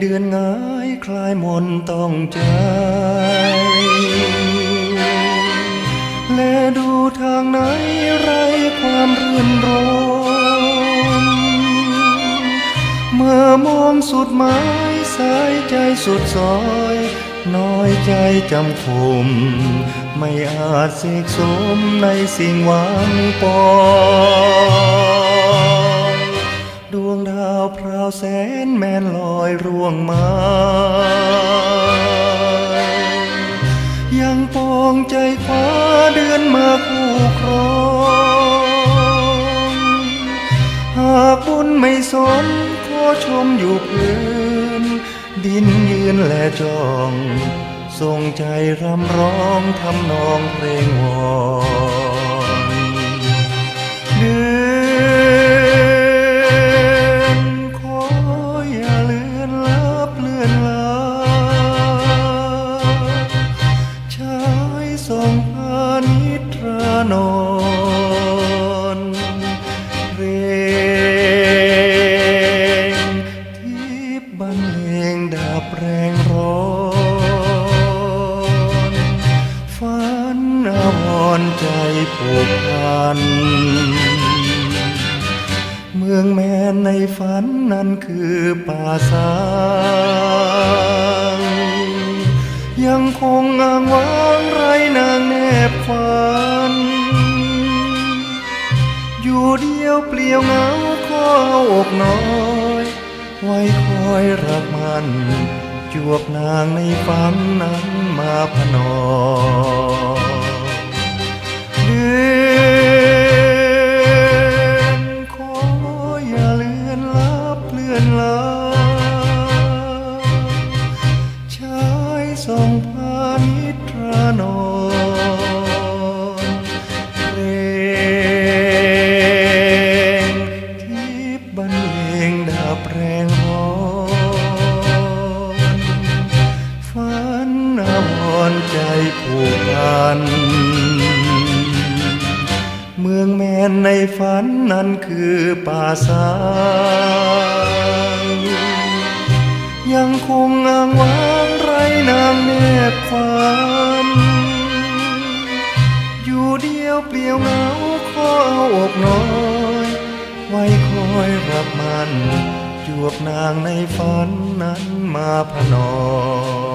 เดือนงายคลายมนต์ต้องใจ และดูทางไหนไรความรื่นรมเมื่อมองสุดหมายสายใจสุดซอย น้อยใจจำคม ไม่อาจเสกสมในสิ่งหวังปอง วงมา ยังปองใจคว้าเดือนมาคู่ครอง หากบุญไม่สนขอชมอยู่พื้น ดินยืนและจองทรงใจรำร้องทำนองเพลงวอน อนลาชายทรงพานิทรานอนเพลงที่บรรเลงดาบแรงร้อนฝันอาวรใจผูกพันเมืองแมนในฝันนั้นคือป่าสา คงคงอ้างว้างไรนางแนบฝัน อยู่เดียวเปลี่ยวเหงาข้ออกน้อย ไว้คอยรักมัน จวบนางในฝันนั้นมาพนอเดือ งดาบแรงร้อนฝันอาวรณ์ใจผูกพัน เมืองแมนในฝันนั้นคือป่าสางยังคงอ้างว้างไรนางแนบฝัน อยู่เดียวเปลี่ยวเหงาขอเอาอกน้อยไว้คอยรักมัน จวบนางในฝันนั้นมาพนอ